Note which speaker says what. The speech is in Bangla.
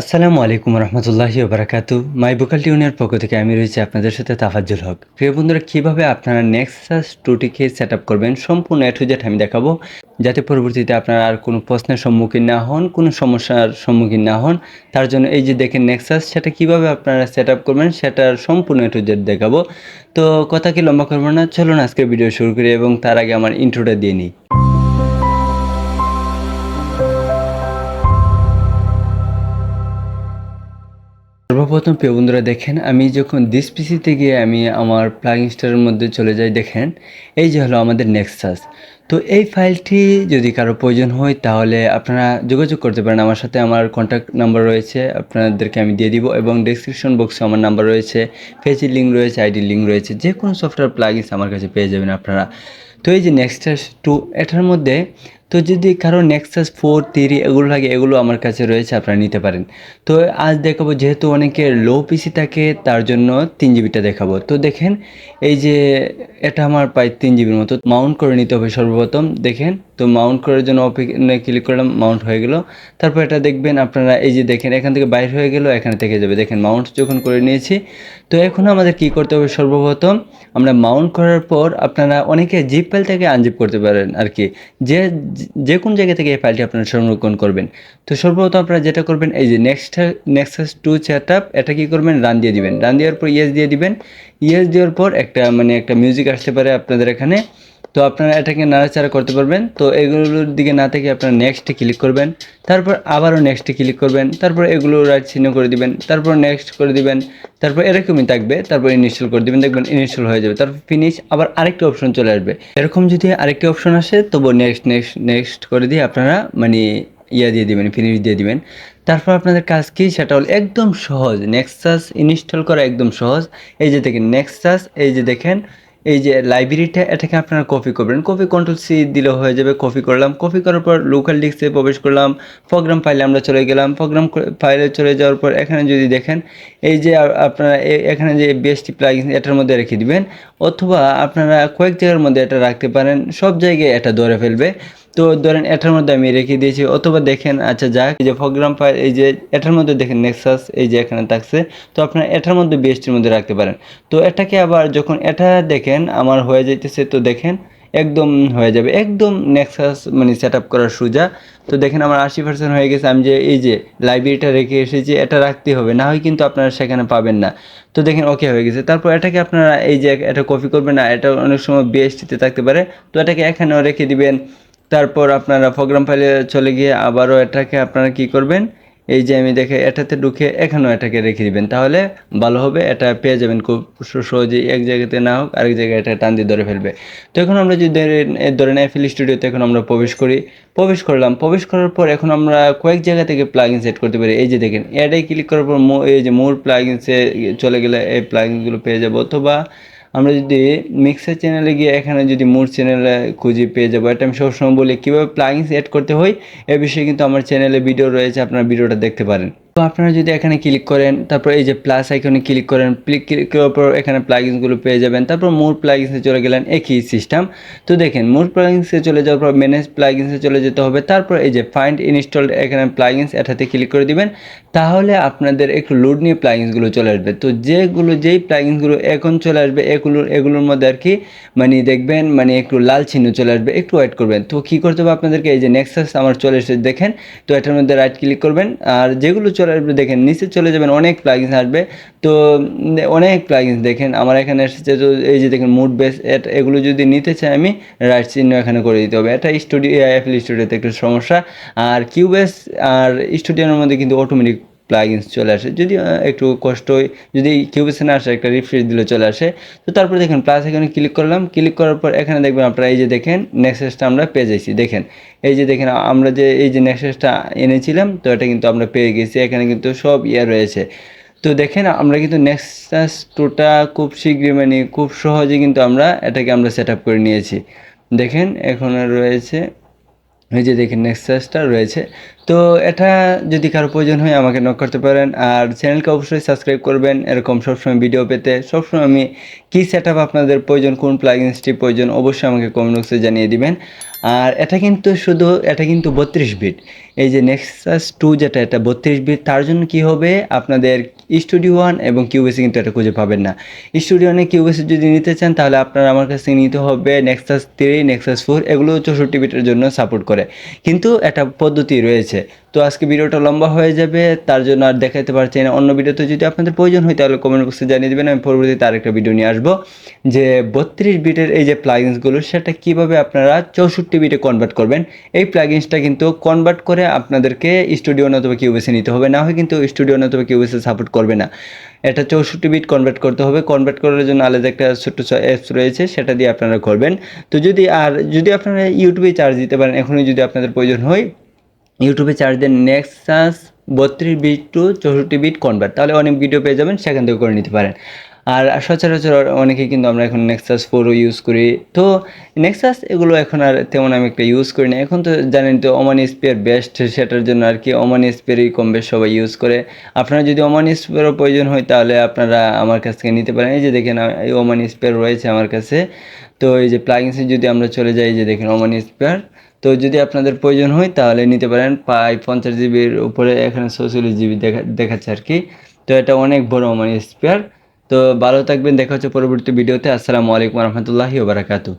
Speaker 1: আসসালামু আলাইকুম রহমতুল্লাহি বারাকাতু। মাই বুকাল টিউনের পক্ষ থেকে আমি রয়েছি আপনাদের সাথে তাফাজ্জুল হক। প্রিয় বন্ধুরা, কীভাবে আপনারা নেক্সাস টুটিকে সেট আপ করবেন সম্পূর্ণ এ টু জেড আমি দেখাবো। যাতে পরবর্তীতে আপনারা আর কোনো প্রশ্নের সম্মুখীন না হন, কোনো সমস্যার সম্মুখীন না হন, তার জন্য এই যে দেখেন নেক্সাস সেটা কীভাবে আপনারা সেট আপ করবেন সেটার সম্পূর্ণ এ টু জেড দেখাবো। তো কথা কি লম্বা করব না, চলুন আজকে ভিডিও শুরু করি এবং তার আগে আমার ইন্ট্রোটা দিয়ে নিই। সর্বপ্রথম প্রিয় বন্ধুরা দেখেন, আমি যখন দিস পিসিতে গিয়ে আমি আমার প্লাগ ইনস্টলের মধ্যে চলে যাই, দেখেন, এই যে হলো আমাদের নেক্সাস তো এই ফাইলটি যদি কারও প্রয়োজন হয়, তাহলে আপনারা যোগাযোগ করতে পারেন। আমার সাথে আমার কন্ট্যাক্ট নাম্বার রয়েছে, আপনাদেরকে আমি দিয়ে দিব এবং ডেসক্রিপশন বক্সে আমার নাম্বার রয়েছে ফেসির লিঙ্ক রয়েছে আইডির লিঙ্ক রয়েছে, যে কোনো সফটওয়্যার প্লাগিনস আমার কাছে পেয়ে যাবেন আপনারা। তো এই যে নেক্সাস টু এটার মধ্যে তো যদি কারও নেক্সাস ফোর থ্রি এগুলো লাগে, এগুলো আমার কাছে রয়েছে, আপনারা নিতে পারেন। তো আজ দেখাবো, যেহেতু অনেকে লো পিসি থাকে, তার জন্য তিন জিবিটা দেখাবো। তো দেখেন, এই যে, এটা আমার প্রায় তিন জিবির মতো। মাউন্ট করে নিতে হবে সর্বপ্রথম। দেখেন তো মাউন্ট করার জন্য অপেক্ষা ক্লিক করলাম মাউন্ট হয়ে গেল। তারপর এটা দেখবেন আপনারা এই যে দেখেন, এখান থেকে বাইর হয়ে গেল, এখানে থেকে যাবে। দেখেন মাউন্ট যখন করে নিয়েছি, তো এখন আমাদের কি করতে হবে সর্বপ্রথম? আমরা মাউন্ট করার পর আপনারা অনেকে জিপ ফাইল থেকে আনজিপ করতে পারেন আর কি। যে যে কোন জায়গা থেকে এই ফাইলটি আপনারা সংরক্ষণ করবেন। তো সর্বপ্রথম আপনারা যেটা করবেন, এই যে নেক্সট নেক্সাস টু সেট এটা কি করবেন? রান দিয়ে দিবেন। রান দেওয়ার পর ইয়েস দিয়ে দিবেন। ইয়েস দেওয়ার পর একটা মানে একটা মিউজিক আসতে পারে আপনাদের এখানে। তো আপনারা এটাকে নাড়াচাড়া করতে পারবেন। তো এগুলোর দিকে না থেকে আপনারা নেক্সটে ক্লিক করবেন। তারপর আবারও নেক্সটে ক্লিক করবেন। তারপর এগুলো রাইট চিহ্ন করে দিবেন। তারপর নেক্সট করে দিবেন। তারপর এরকমই থাকবে। তারপর ইনস্টল করে দিবেন। দেখবেন ইনস্টল হয়ে যাবে। তারপর ফিনিশ আবার আরেকটি অপশন চলে আসবে। এরকম যদি আরেকটি অপশন আসে, তবু নেক্সট নেক্সট নেক্সট করে দিয়ে আপনারা মানে ইয়া দিয়ে দিবেন ফিনিশ দিয়ে দিবেন। তারপর আপনাদের কাজ কি? সেটা হল একদম সহজ। নেক্সাস ইনস্টল করা একদম সহজ। এই যে দেখেন নেক্সাস এই যে দেখেন এই যে লাইব্রেরিটা এটাকে আপনারা কপি করবেন। কপি কন্ট্রোল সি দিলে হয়ে যাবে কপি করলাম। কপি করার পর লোকাল ডিস্কে প্রবেশ করলাম। প্রোগ্রাম ফাইলে আমরা চলে গেলাম। প্রোগ্রাম ফাইলে চলে যাওয়ার পর এখানে যদি দেখেন, এই যে আপনারা এখানে যে বিএসটি প্লাগিন এটার মধ্যে রেখে দিবেন। অথবা আপনারা কয়েক জায়গার মধ্যে এটা রাখতে পারেন, সব জায়গায় এটা ধরে ফেলবে। তো ধরেন এটার মধ্যে আমি রেখে দিয়েছি, অথবা দেখেন আচ্ছা যাক, এই যে প্রোগ্রাম ফাইল এই যে এটার মধ্যে দেখেন নেক্সাস এই যে এখানে থাকছে। তো আপনার এটার মধ্যে বিএসটির মধ্যে রাখতে পারেন। তো এটাকে আবার যখন এটা দেখেন, আমার হয়ে যাইতেছে, তো দেখেন একদম হয়ে যাবে। একদম নেক্সাস মানে সেট আপ করার সোজা। তো দেখেন আমার আশি পার্সেন্ট হয়ে গেছে। আমি যে এই যে লাইব্রেরিটা রেখে এসেছি, এটা রাখতে হবে। না হয় কিন্তু আপনারা সেখানে পাবেন না। তো দেখেন ওকে হয়ে গেছে। তারপর এটাকে আপনারা এই যে এটা কপি করবেন না, এটা অনেক সময় বিএসটিতে থাকতে পারে। তো এটাকে এখানেও রেখে দিবেন। তারপর আপনারা প্রোগ্রাম ফাইলে চলে গিয়ে আবারও এটাকে আপনারা কি করবেন? এই যে আমি দেখে এটাতে ঢুকে এখানেও এটাকে রেখে দিবেন। তাহলে ভালো হবে, এটা পেয়ে যাবেন খুব সহজেই এক জায়গাতে না হোক, আরেক জায়গায় এটা টান দিয়ে ধরে ফেলবে। তো এখন আমরা যদি ধরেন এফিল স্টুডিওতে এখন আমরা প্রবেশ করি। প্রবেশ করলাম, প্রবেশ করার পর এখন আমরা কয়েক জায়গা থেকে প্লাগিন সেট করতে পারি। এই যে দেখেন অ্যাডে ক্লিক করার পর এই যে মোর প্লাগিনসে চলে গেলে এই প্লাগিনগুলো পেয়ে যাব। অথবা আমরা যদি মিক্সার চ্যানেলে গিয়ে এখানে যদি মোর চ্যানেলে খুঁজে পেয়ে যাব, এটা আমি সবসময় বলি, কীভাবে প্লাগিংস অ্যাড করতে হয়, এ বিষয়ে কিন্তু আমার চ্যানেলে ভিডিও রয়েছে, আপনারা ভিডিওটা দেখতে পারেন। তো আপনারা যদি এখানে ক্লিক করেন, তারপর এই যে প্লাস আইকনে ক্লিক করেন ক্লিক করার পর এখানে প্লাগিংসগুলো পেয়ে যাবেন। তারপর মোর প্লাগিংসে চলে গেলেন একই সিস্টেম তো দেখেন মোর প্লাগিংসে চলে যাওয়ার পর ম্যানেজ প্লাগিংসে চলে যেতে হবে। তারপর এই যে ফাইন্ড ইনস্টলড এখানে প্লাগিংস এটাতে ক্লিক করে দিবেন। তাহলে আপনাদের একটু লোড নিয়ে প্লাগিংসগুলো চলে আসবে। তো যেগুলো, যেই প্লাগিংসগুলো এখন চলে আসবে এগুলোর এগুলোর মধ্যে আর কি মানে দেখবেন মানে একটু লাল চিহ্ন চলে আসবে, একটু ওয়েট করবেন। তো কী করতে হবে আপনাদেরকে? এই যে নেক্সাস আমার চলে এসেছে, দেখেন। তো এটার মধ্যে রাইট ক্লিক করবেন। আর যেগুলো চলে আসবে, দেখেন, নিচে চলে যাবেন, অনেক প্লাগিনস আসবে। তো অনেক প্লাগিনস দেখেন, আমার এখানে এসেছে তো এই যে দেখেন মুড বেস এগুলো যদি নিতে চাই আমি রাইট চিহ্ন এখানে করে দিতে হবে। এটা স্টুডিও অ্যাপল স্টুডিওতে একটু সমস্যা। আর কিউবেস আর স্টুডিওর মধ্যে কিন্তু অটোমেটিক প্লাগিনস চলে আসে, যদি একটু কষ্ট হয়, যদি কিউবেসে না আসে, একটা রিফ্রেশ দিলে চলে আসে, তো তারপর দেখেন প্লাস এখানে ক্লিক করলাম ক্লিক করার পর এখানে দেখবেন আপনারা এই যে দেখেন নেক্সেসটা আমরা পেয়ে যাইছি, দেখেন, এই যে দেখেন, আমরা যে, এই যে নেক্সেসটা এনেছিলাম, তো এটা কিন্তু আমরা পেয়ে গেছি, এখানে কিন্তু সব ইয়ে রয়েছে, তো দেখেন, আমরা কিন্তু নেক্সাস টুটা খুব শীঘ্রই মানে খুব সহজে কিন্তু আমরা এটাকে আমরা সেট করে নিয়েছি, দেখেন, এখন রয়েছে এই যে দেখেন নেক্সাসটা রয়েছে। তো এটা যদি কারও প্রয়োজন হয়, আমাকে নক করতে পারেন। আর চ্যানেলকে অবশ্যই সাবস্ক্রাইব করবেন। এরকম সবসময় ভিডিও পেতে। সবসময় আমি কী সেট আপনাদের প্রয়োজন, কোন প্লাগিনসটি প্রয়োজন, অবশ্যই আমাকে কমেন্ট বক্সে জানিয়ে দিবেন। আর এটা কিন্তু শুধু, এটা কিন্তু বত্রিশ বিট এই যে নেক্সাস টু যেটা, এটা বত্রিশ বিট তার জন্য কি হবে? আপনাদের স্টুডিও ওয়ান এবং কিউবেসি কিন্তু এটা খুঁজে পাবেন না। স্টুডিও ওয়ানে কিউবেসি যদি নিতে চান, তাহলে আপনার আমার কাছ নিতে হবে নেক্সাস থ্রি নেক্সাস ফোর এগুলো চৌষট্টি বিটের জন্য সাপোর্ট করে। কিন্তু একটা পদ্ধতি রয়েছে তো আজকে ভিডিওটা লম্বা হয়ে যাবে, তার জন্য আর দেখাতে পারছি না। অন্য ভিডিওতে যদি আপনাদের প্রয়োজন হয়, তাহলে কমেন্ট বক্সে জানিয়ে দেবেন, আমি পরবর্তীতে আরেকটা ভিডিও নিয়ে আসব। যে বত্রিশ বিটের এই যে প্লাগিনসগুলো সেটা কীভাবে আপনারা চৌষট্টি বিটে কনভার্ট করবেন, এই প্লাগিনসটা কিন্তু কনভার্ট করে আপনাদেরকে স্টুডিও অথবা কিউবেসে নিতে হবে। না হয় কিন্তু স্টুডিও অথবা কিউবেসে সাপোর্ট করবে না। এটা চৌষট্টি বিট কনভার্ট করতে হবে। কনভার্ট করার জন্য আলাদা একটা ছোট্ট অ্যাপস রয়েছে, সেটা দিয়ে আপনারা করবেন। তো যদি আর, যদি আপনারা ইউটিউবে চার্জ দিতে পারেন, এখনই যদি আপনাদের প্রয়োজন হয় ইউটিউবে চার্জ দেন নেক্সাস বত্রিশ বিট টু চৌষট্টি বিট কনভার্ট তাহলে অনেক ভিডিও পেয়ে যাবেন, সেখান থেকে করে নিতে পারেন। আর সচরাচর অনেকে কিন্তু আমরা এখন নেক্সাস ফোরও ইউজ করি। তো নেক্সাস এগুলো এখন আর তেমন আমি একটা ইউজ করি না। এখন তো জানেন তো ওমান স্পেয়ার বেস্ট সেটার জন্য আর কি ওমান স্পেয়ারই কম বেশ সবাই ইউজ করে। আপনারা যদি ওমান স্পেয়ারও প্রয়োজন হয়, তাহলে আপনারা আমার কাছ থেকে নিতে পারেন। এই যে দেখেন এই ওমান স্পেয়ার রয়েছে আমার কাছে। তো এই যে প্লাগিংসে যদি আমরা চলে যাই যে দেখেন ওমান স্পেয়ার তো যদি আপনাদের প্রয়োজন হয়, তাহলে নিতে পারেন। প্রায় পঞ্চাশ জিবির উপরে এখানে ছচল্লিশ জিবি দেখা, দেখাচ্ছে আর কি। তো এটা অনেক বড় মানে স্পেয়ার তো ভালো থাকবেন, দেখা হচ্ছে পরবর্তী ভিডিওতে। আসসালামু আলাইকুম রহমতুল্লাহি ওবরাকাতু